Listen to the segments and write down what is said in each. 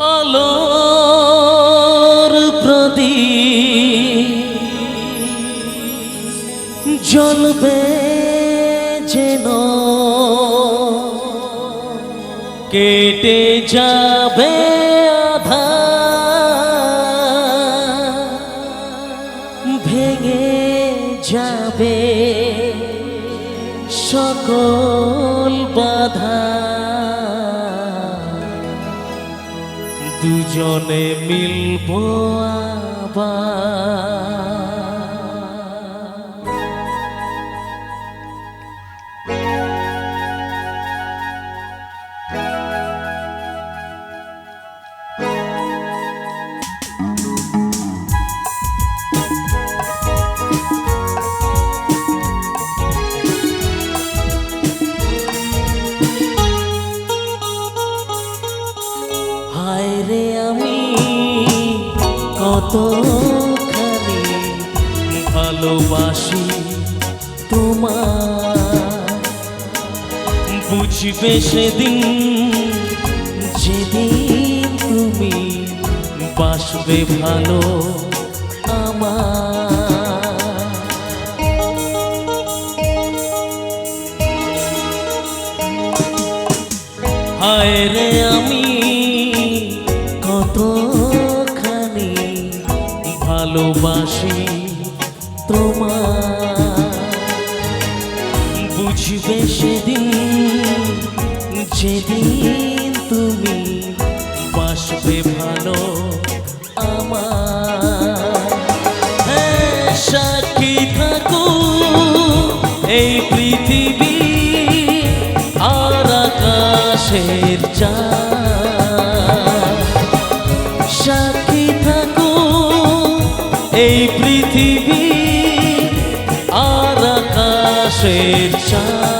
আলোর প্রদীপ জ্বলবে যেন। কেটে যাবে আধা ভেঙে যাবে সকল বাধা। দুজনে মিলব আবার। হায় রে আমি কতখানি ভালোবাসি তোমার বুঝবে সেদিন যেদিন তুমি বাসবে ভালো আমার হায় রে আমি ভালোবাসি তোমার বুঝবে সেদিন যেদিন আকাশের চাঁদ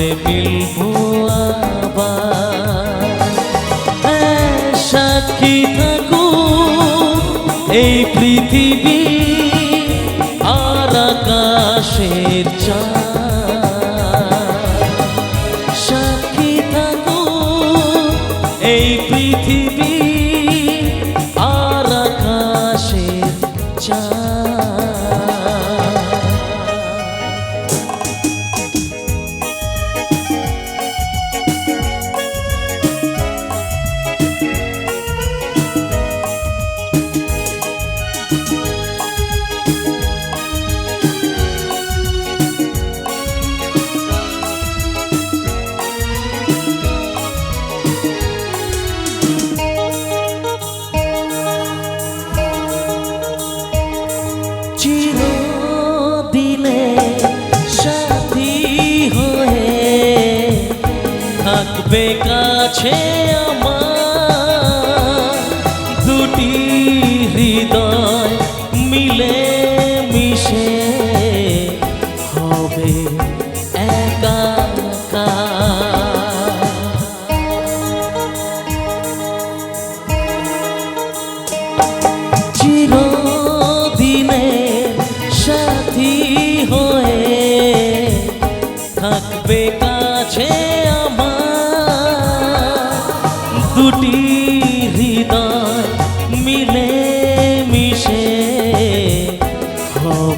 দুজনে মিলবো আবার। সাক্ষী থাকো এই পৃথিবী আর আকাশের চাঁদ। থাকবে কাছে আমার।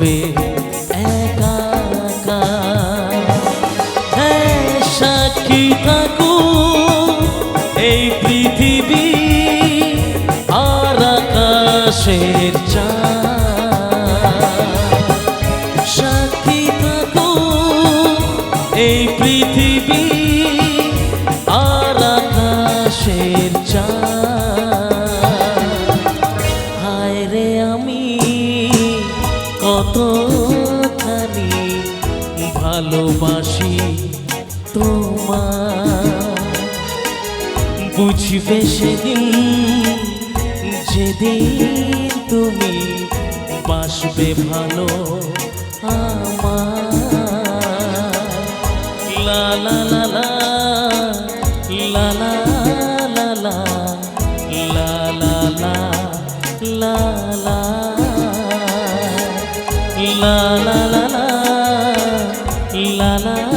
হবে একা হ্যাঁ সাক্ষী থাকু এই পৃথিবী আর আকাশে বুঝবে সেদিন যেদিন তুমি বাসবে ভালো আমার লা লা লা লা লা লা লা লা লা লা লা লা লা লা